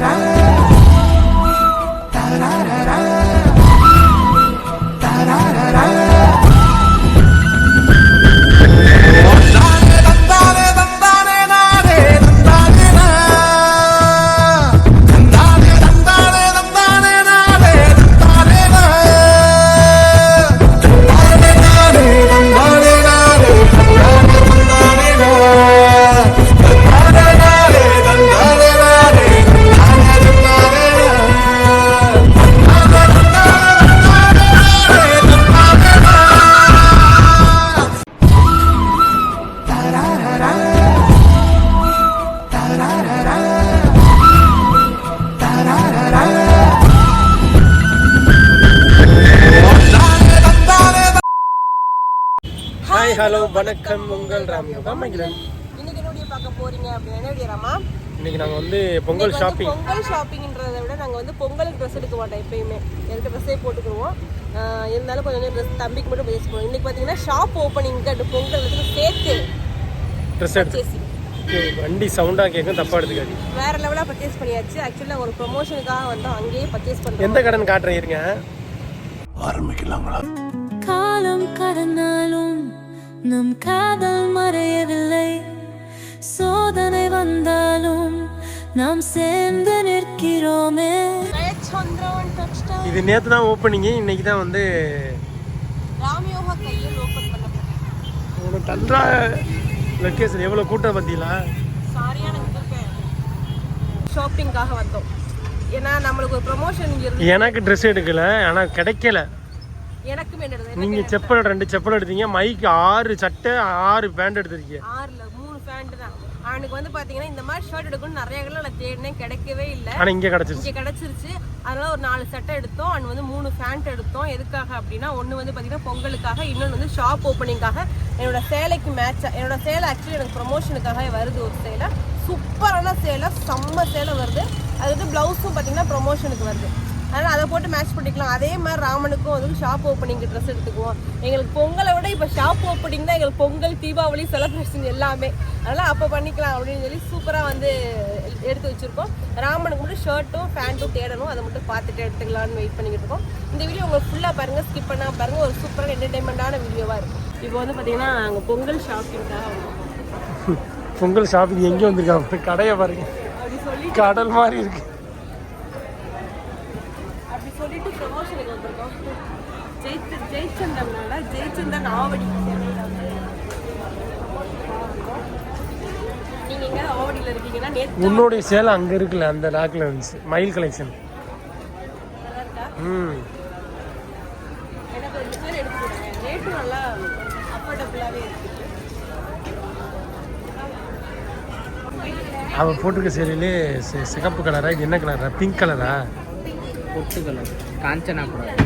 da da da da da hi hello வணக்கம். உங்கள் ராம் ராமகிரன் இன்னைக்கு என்ன பார்க்க போறீங்க அப்படின்னா ராமா? இன்னைக்கு நாங்கள் வந்து பொங்கல் வந்து ஷாப்பிங் பொங்கல் ஷாப்பிங்ன்றதை விட நாங்கள் வந்து பொங்கலுக்கு ட்ரெஸ் எடுக்க மாட்டோம் எப்பயுமே. இருக்க ட்ரெஸ்ஸே போட்டுக்குருவோம் ஆஹ் இருந்தாலும் கொஞ்சம் ட்ரெஸ் தம்பிக்கு மட்டும் பர்ச்சேஸ் பண்ணுவோம் இன்னைக்கு பார்த்தீங்கன்னா ஷாப் ஓப்பனிங் அண்ட் பொங்கல் வந்து சேர்த்து ட்ரெஸ் எடுத்து. வண்டி சவுண்டாக கேட்கும் தப்பாக எடுத்துக்காது வேற லெவலாக பர்ச்சேஸ் பண்ணியாச்சு. ஆக்சுவலாக ஒரு ப்ரொமோஷனுக்காக வந்தோம் அங்கேயே பர்ச்சேஸ் பண்ணுறோம் எந்த கடன் காட்டுறேன் இருங்க காலம் கடந்தாலும் நம் காதல் மறையவில்லை. சோதனை வந்தாலும் நாம் சேர்ந்து நிற்கிறோமே. இது நேற்று தான் ஓப்பனிங்கு இன்னைக்கு தான் வந்து உனக்கு தன்றா லொக்கேஷன் எவ்வளோ கூட்டம் பார்த்தீங்களா சாரியான ஷாப்பிங்காக வந்தோம். ஏன்னா நம்மளுக்கு ஒரு ப்ரொமோஷன் எனக்கு ட்ரெஸ் எடுக்கல ஆனால் கிடைக்கல. எனக்கும் என்னது நீங்கள் செப்பல் ரெண்டு செப்பல் எடுத்தீங்க. மைக்கு ஆறு சட்டை ஆறு பேண்ட் எடுத்திருக்கீங்க. ஆறுல மூணு பேண்ட் தான். அவனுக்கு வந்து பாத்தீங்கன்னா இந்த மாதிரி ஷர்ட் எடுக்கணும் நிறைய கடையில் நான் தேடினேன் கிடைக்கவே இல்லை. ஆனால் இங்கே கிடச்சிருச்சு. இங்கே கிடைச்சிருச்சு. அதனால ஒரு நாலு சட்டை எடுத்தோம். அண்ட் வந்து மூணு பேண்ட் எடுத்தோம். எதுக்காக அப்படின்னா ஒன்று வந்து பார்த்தீங்கன்னா பொங்கலுக்காக இன்னொன்று வந்து ஷாப் ஓப்பனிங்காக என்னோட சேலைக்கு மேட்ச் என்னோட சேலை ஆக்சுவலி எனக்கு ப்ரொமோஷனுக்காக வருது ஒரு சேலை. சூப்பரான சேலை செம்ம சேலை வருது. அது வந்து ப்ளவுஸும் பார்த்தீங்கன்னா ப்ரொமோஷனுக்கு வருது. அதனால் அதை போட்டு மேட்ச் பண்ணிக்கலாம். அதே மாதிரி ராமனுக்கும் வந்து ஷாப் ஓப்பனிங் ட்ரெஸ் எடுத்துக்குவோம். எங்களுக்கு பொங்கலை விட இப்போ ஷாப் ஓப்பனிங் தான் எங்களுக்கு பொங்கல் தீபாவளி செலிப்ரேஷன் எல்லாமே. அதனால் அப்போ பண்ணிக்கலாம் அப்படின்னு சொல்லி சூப்பராக வந்து எடுத்து வச்சுருக்கோம். ராமனுக்கு மட்டும் ஷர்ட்டும் பேண்ட்டும் தேடணும். அதை மட்டும் பார்த்துட்டு எடுத்துக்கலாம்னு வெயிட் பண்ணிக்கிட்டு இருக்கோம். இந்த வீடியோ உங்களுக்கு ஃபுல்லாக பாருங்கள் ஸ்கிப் பண்ணால் பாருங்கள் ஒரு சூப்பரான என்டர்டைன்மெண்ட்டான வீடியோவாக இருக்கும். இப்போ வந்து பார்த்தீங்கன்னா அங்கே பொங்கல் ஷாப்பிங்காக பொங்கல் ஷாப்பிங் எங்கே வந்திருக்காங்க? கடையை பாருங்க. அப்படி சொல்லி கடல் மாதிரி இருக்கு அப்படி சொல்லிட்டு ப்ரமோஷனுக்கு வந்திருக்கோம். ஜெயித்து ஜெயிச்சந்தம்னால ஜெயிச்சந்தன் ஆவடி. சென்னையில் வந்து நீங்க எங்க ஆவடியில் இருக்கீங்கன்னா நேற்று உன்னுடைய சேலை அங்கே இருக்குல்ல அந்த லாக்கில் இருந்துச்சு. மயில் கலெக்ஷன் ம். எனக்கு ரெண்டு பேர் எடுத்து கொடுங்க. ரேட்டும் நல்லா அஃபோர்டபுளாகவே இருக்கு. அவள் போட்டிருக்க சேலையிலே சிகப்பு கலரா இது என்ன கலரா பிங்க் கலரா பொட்டு கலர் காஞ்சனாபுரம்.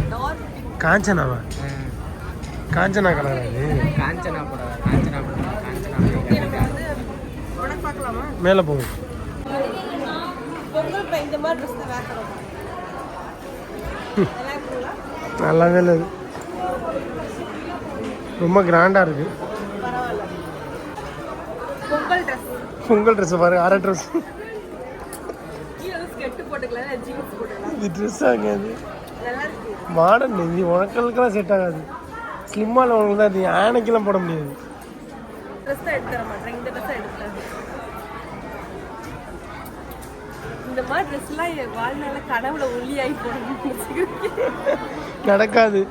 காஞ்சனாவா? காஞ்சனா கலரா இது? காஞ்சனாபுரம் மேலே போகும் நல்லாவே இல்லை. ரொம்ப கிராண்டாக இருக்கு. பொங்கல் ட்ரெஸ் பாரு அரை ட்ரெஸ் இது ட்ரெஸ் இருக்கு மாடர்ன் இது. உனக்களுக்கெல்லாம் செட் ஆகாது. ஸ்லிம்மாக உனக்கு தான் இது ஆனைக்கெல்லாம் போட முடியாது. இந்த மாதிரி ட்ரெஸ்லாம் என் வாழ்நாள கனவுல ஒல்லியாகி போடணும் நடக்காது.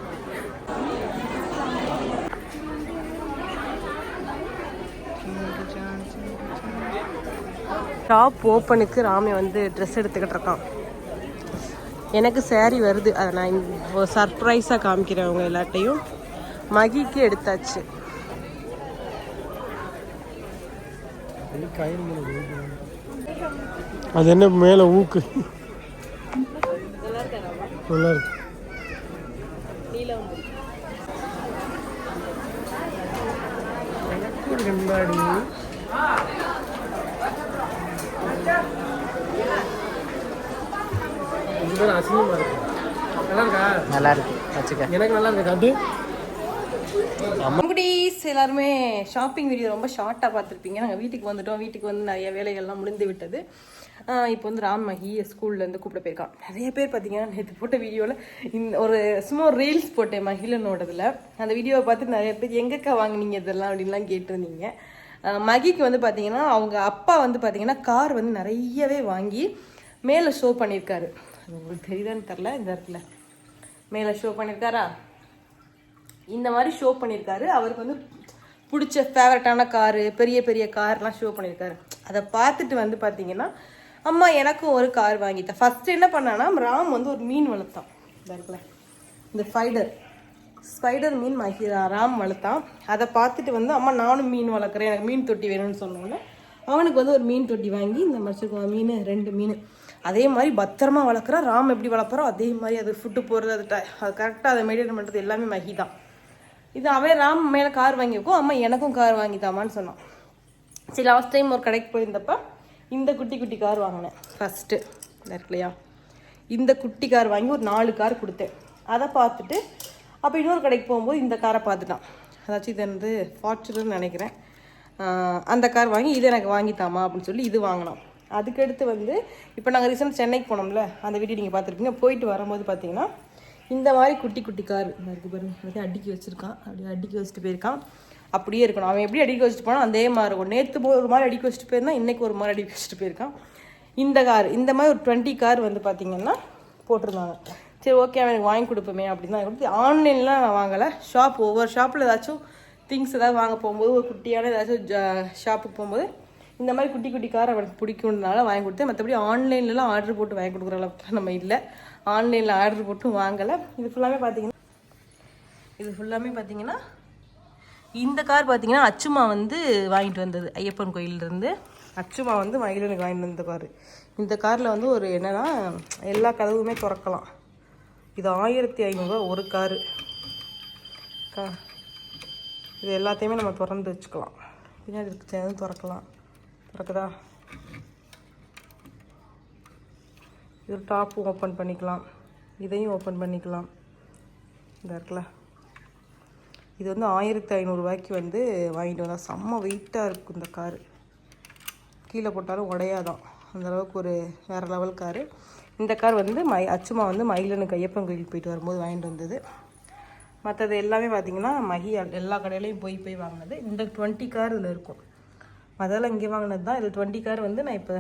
ஷாப் ஓப்பனுக்கு ராமே வந்து ட்ரெஸ் எடுத்துக்கிட்டு இருக்கான். எனக்கு saree வருது. அதை நான் சர்ப்ரைஸாக காமிக்கிறேன் அவங்க எல்லாட்டையும் மகிக்கு எடுத்தாச்சு. அது என்ன மேலே ஊக்கு? நல்லா இருக்கா ஒரு கண்ணாடி இதுதான் அசிங்கமா இருக்கு. நல்லா இருக்கா? நல்லா இருக்கு. வச்சுக்க. எனக்கு நல்லா இருக்கு? காட்டு குட்டீஸ் எல்லாருமே ஷாப்பிங் வீடியோ ரொம்ப ஷார்ட்டாக பார்த்துருப்பீங்க. நாங்கள் வீட்டுக்கு வந்துட்டோம். வீட்டுக்கு வந்து நிறைய வேலைகள்லாம் முடிந்து விட்டது. இப்போ வந்து ராம் மகி ஸ்கூல்லேருந்து கூப்பிட போயிருக்கான். நிறைய பேர் பார்த்தீங்கன்னா நேற்று போட்ட வீடியோவில் இந்த ஒரு சும்மா ஒரு ரீல்ஸ் போட்டேன் மகிழனோடதுல அந்த வீடியோவை பார்த்து நிறைய பேர் எங்கக்கா வாங்குனீங்க இதெல்லாம்? அப்படின்லாம் கேட்டிருந்தீங்க. மகிக்கு வந்து பார்த்தீங்கன்னா அவங்க அப்பா வந்து பார்த்தீங்கன்னா கார் வந்து நிறையவே வாங்கி மேலே ஷோ பண்ணியிருக்காரு. அது உங்களுக்கு தெரியுதான்னு தெரில இந்த இடத்துல. மேலே ஷோ பண்ணியிருக்காரா இந்த மாதிரி ஷோ பண்ணியிருக்காரு அவருக்கு வந்து பிடிச்ச ஃபேவரட்டான காரு பெரிய பெரிய கார்லாம் ஷோ பண்ணியிருக்காரு அதை பார்த்துட்டு வந்து பார்த்தீங்கன்னா அம்மா எனக்கும் ஒரு கார் வாங்கிட்டேன். ஃபஸ்ட்டு என்ன பண்ணான்னா ராம் வந்து ஒரு மீன் வளர்த்தான். இந்த இடத்துல. இந்த ஸ்பைடர் ஸ்பைடர் மீன் மகி ராம் வளர்த்தான். அதை பார்த்துட்டு வந்து அம்மா நானும் மீன் வளர்க்குறேன். எனக்கு மீன் தொட்டி வேணும்னு சொன்னோன்னே அவனுக்கு வந்து ஒரு மீன் தொட்டி வாங்கி இந்த மச்சிருக்கோம் மீன் ரெண்டு மீன். அதே மாதிரி பத்திரமா வளர்க்குறான் ராம் எப்படி வளர்க்குறோ அதே மாதிரி அது ஃபுட்டு போடுறது அது அது கரெக்டாக அதை மெயின்டைன் பண்ணுறது எல்லாமே மகி தான். இது அவன் ராம் மேலே கார் வாங்கியிருக்கோம் அம்மா எனக்கும் கார் வாங்கித்தாமான்னு சொன்னான். சரி லாஸ்ட் டைம் ஒரு கடைக்கு போயிருந்தப்ப இந்த குட்டி குட்டி கார் வாங்கினேன். ஃபஸ்ட்டு இருக்குல்லையா இந்த குட்டி கார் வாங்கி ஒரு நாலு கார் கொடுத்தேன். அதை பார்த்துட்டு அப்போ இன்னொரு கடைக்கு போகும்போது இந்த காரை பார்த்துட்டான். அதாச்சும் இது வந்து ஃபார்ச்சுனர்னு நினைக்கிறேன். அந்த கார் வாங்கி இது எனக்கு வாங்கித்தாமா அப்படின்னு சொல்லி இது வாங்கினோம். அதுக்கடுத்து வந்து இப்போ நாங்கள் ரீசெண்ட் சென்னைக்கு போனோம்ல அந்த வீடியோ நீங்கள் பார்த்துருப்பீங்க. போயிட்டு வரும்போது பார்த்தீங்கன்னா இந்த மாதிரி குட்டி குட்டி கார் இந்த இருக்கு பாருங்க. அப்படியே அடுக்கி வச்சுருக்கான். அப்படியே அடுக்கி வச்சுட்டு போயிருக்கான். அப்படியே இருக்கணும். அவன் எப்படி அடிக்க வச்சுட்டு போனால் அதே மாதிரி இருக்கும். நேற்று ஒரு மாதிரி அடிக்க வச்சுட்டு போயிருந்தான் இன்னைக்கு ஒரு மாதிரி அடிக்க வச்சுட்டு போயிருக்கான். இந்த கார் இந்த மாதிரி ஒரு டுவெண்ட்டி கார் வந்து பார்த்தீங்கன்னா போட்டிருந்தாங்க. சரி ஓகே அவன் எனக்கு வாங்கி கொடுப்போமே அப்படின்னு தான் கொடுத்து ஆன்லைன்லாம் நான் வாங்கலை. ஷாப் ஒவ்வொரு ஷாப்பில் ஏதாச்சும் திங்ஸ் ஏதாவது வாங்க போகும்போது ஒரு குட்டியான ஏதாச்சும் ஷாப்புக்கு போகும்போது இந்த மாதிரி குட்டி குட்டி கார் அவனுக்கு பிடிக்கும்னால வாங்கி கொடுத்தேன். மற்றபடி ஆன்லைன்லலாம் ஆர்டர் போட்டு வாங்கி கொடுக்குற அளவுக்கு நம்ம இல்லை. ஆன்லைனில் ஆர்டர் போட்டு வாங்கலை. இது ஃபுல்லாமே பார்த்தீங்கன்னா இது ஃபுல்லாமே பார்த்தீங்கன்னா இந்த கார் பார்த்தீங்கன்னா அச்சுமா வந்து வாங்கிட்டு வந்தது. ஐயப்பன் கோயிலிருந்து அச்சுமா வந்து மயிலனுக்கு வாங்கிட்டு வந்த கார் இந்த காரில் வந்து ஒரு என்னன்னா எல்லா கதவுமே திறக்கலாம். இது ஆயிரத்தி ஐநூறுரூவா ஒரு காரு கா இது எல்லாத்தையுமே நம்ம திறந்து வச்சுக்கலாம். பின்னாடி இருக்கு சேர்ந்து திறக்கலாம். திறக்குதா இது டாப்பும் ஓப்பன் பண்ணிக்கலாம். இதையும் ஓப்பன் பண்ணிக்கலாம். இந்த இருக்குல்ல? இது வந்து ஆயிரத்தி ஐநூறுரூவாய்க்கு வந்து வாங்கிட்டு வந்தால் செம்ம வெயிட்டாக இருக்கும் இந்த காரு கீழே போட்டாலும் உடையாதான். அந்தளவுக்கு ஒரு வேற லெவல் காரு இந்த கார் வந்து மை அச்சுமா வந்து மயிலனுக்கு ஐயப்பன் கோயிலுக்கு போயிட்டு வரும்போது வாங்கிட்டு வந்தது. மற்றது எல்லாமே பார்த்திங்கன்னா மகி எல்லா கடையிலையும் போய் போய் வாங்கினது. இந்த டுவெண்ட்டி கார் இதில் இருக்கும். அதெல்லாம் இங்கே வாங்கினது தான் இது டுவெண்ட்டி கார் வந்து நான் இப்போ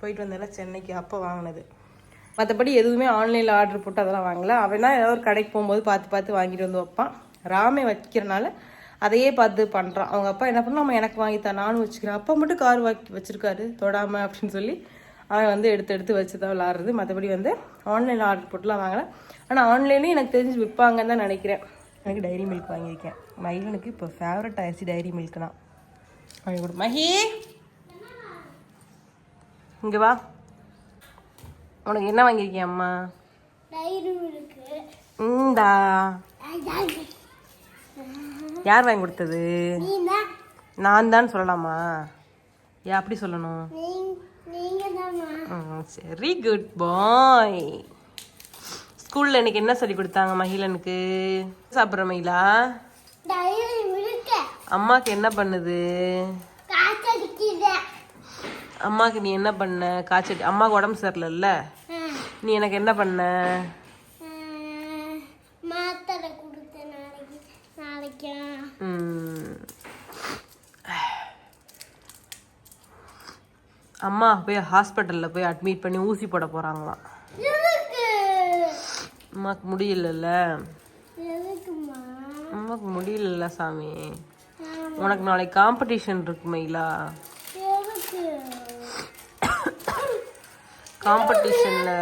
போயிட்டு வந்தேன்ல சென்னைக்கு அப்போ வாங்கினது. மற்றபடி எதுவுமே ஆன்லைனில் ஆர்டர் போட்டு அதெல்லாம் வாங்கல. அவனா ஏதாவது ஒரு கடைக்கு போகும்போது பார்த்து பார்த்து வாங்கிட்டு வந்து வைப்பான். ராமே வைக்கிறனால அதையே பார்த்து பண்ணுறான் அவங்க அப்பா என்ன பண்ணா அவன் எனக்கு வாங்கித்தான் நானும் வச்சுக்கிறேன். அப்பா மட்டும் கார் வாக்கி வச்சுருக்காரு. தொடாமல் அப்படின்னு சொல்லி அவன் வந்து எடுத்து எடுத்து வச்சு தான் விளாட்றது. மற்றபடி வந்து ஆன்லைனில் ஆர்டர் போட்டுலாம் வாங்கலை. ஆனால் ஆன்லைன்லேயும் எனக்கு தெரிஞ்சு விற்பாங்கன்னு தான் நினைக்கிறேன். எனக்கு டைரி மில்க் வாங்கியிருக்கேன். மயிலனுக்கு இப்போ ஃபேவரட் ஆயிடுச்சு டைரி மில்க் வாங்கி கொடு. மஹி இங்கே வா. உனக்கு என்ன வாங்கியிருக்கிய அம்மா? இந்தா. யார் வாங்கி கொடுத்தது? நான் தான் சொல்லலாமா? ஏன் அப்படி சொல்லணும்? சரி குட் பாய் ஸ்கூல்ல இன்னைக்கு என்ன சொல்லி கொடுத்தாங்க மகிழனுக்கு? சாப்பிட்ற மயிலா அம்மாக்கு என்ன பண்ணுது? அம்மாக்கு நீ என்ன பண்ண? காய்ச்சல் அம்மாவுக்கு உடம்பு சரியில்லைல்ல? நீ எனக்கு என்ன பண்ண? மாத்திரை கொடுத்த நாளைக்கு. நாளைக்கா. ம். அம்மா போய் ஹாஸ்பிட்டலில் போய் அட்மிட் பண்ணி ஊசி போட போகிறாங்களாம் எதுக்கு? அம்மாவுக்கு முடியலல்ல. அம்மாவுக்கு முடியலல்ல சாமி. உனக்கு நாளைக்கு காம்படிஷன் இருக்கு மயிலா. காம்படிஷனில்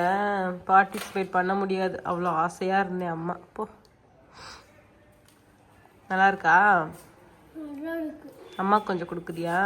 பார்ட்டிசிபேட் பண்ண முடியாது. அவ்வளோ ஆசையாக இருந்தேன் அம்மா. போ. நல்லா இருக்கா? அம்மாவுக்கு கொஞ்சம் கொடுக்குறியா?